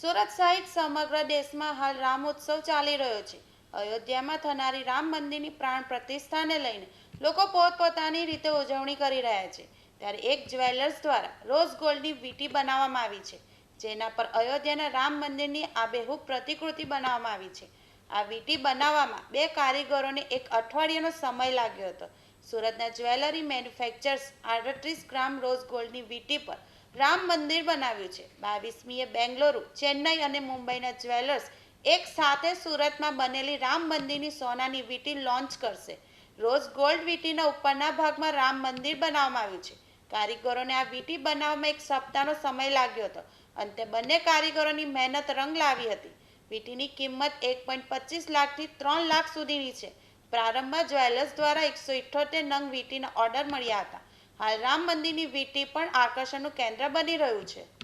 સુરત સહિત સમગ્ર દેશમાં હાલ રામ ઉત્સવ ચાલી રહ્યો છે. અયોધ્યામાં થનારી રામ મંદિરની પ્રાણ પ્રતિષ્ઠાને લઈને લોકો પોતપોતાની રીતે ઉજવણી કરી રહ્યા છે. ત્યારે એક જ્વેલર્સ દ્વારા રોઝ ગોલ્ડની વીંટી બનાવવામાં આવી છે, જેના પર અયોધ્યાના રામ મંદિરની આબેહૂબ પ્રતિકૃતિ બનાવવામાં આવી છે. આ વીંટી બનાવવામાં બે કારીગરોને એક અઠવાડિયાનો સમય લાગ્યો હતો. સુરતના જ્વેલરી મેન્યુફેક્ચર્સ આડત્રીસ ગ્રામ રોઝ ગોલ્ડની વીટી પર રામ મંદિર બનાવ્યું છે. બાવીસમીએ બેંગલુરુ, ચેન્નઈ અને મુંબઈના જ્વેલર્સ એક સાથે સુરતમાં બનેલી રામ મંદિરની સોનાની વીટી લોન્ચ કરશે. રોઝ ગોલ્ડ વીટીના ઉપરના ભાગમાં રામ મંદિર બનાવવામાં આવ્યું છે. કારીગરોને આ વીટી બનાવવામાં એક સપ્તાહનો સમય લાગ્યો હતો. અંતે બંને કારીગરોની મહેનત રંગ લાવી હતી. વીટીની કિંમત એક પોઈન્ટ પચીસ લાખથી ત્રણ લાખ સુધીની છે. પ્રારંભમાં જ્વેલર્સ દ્વારા એકસો ઇઠ્ઠોતેર નંગ વીટીના ઓર્ડર મળ્યા હતા. હાલ રામ મંદિરની વીંટી પણ આકર્ષણનું કેન્દ્ર બની રહ્યું છે.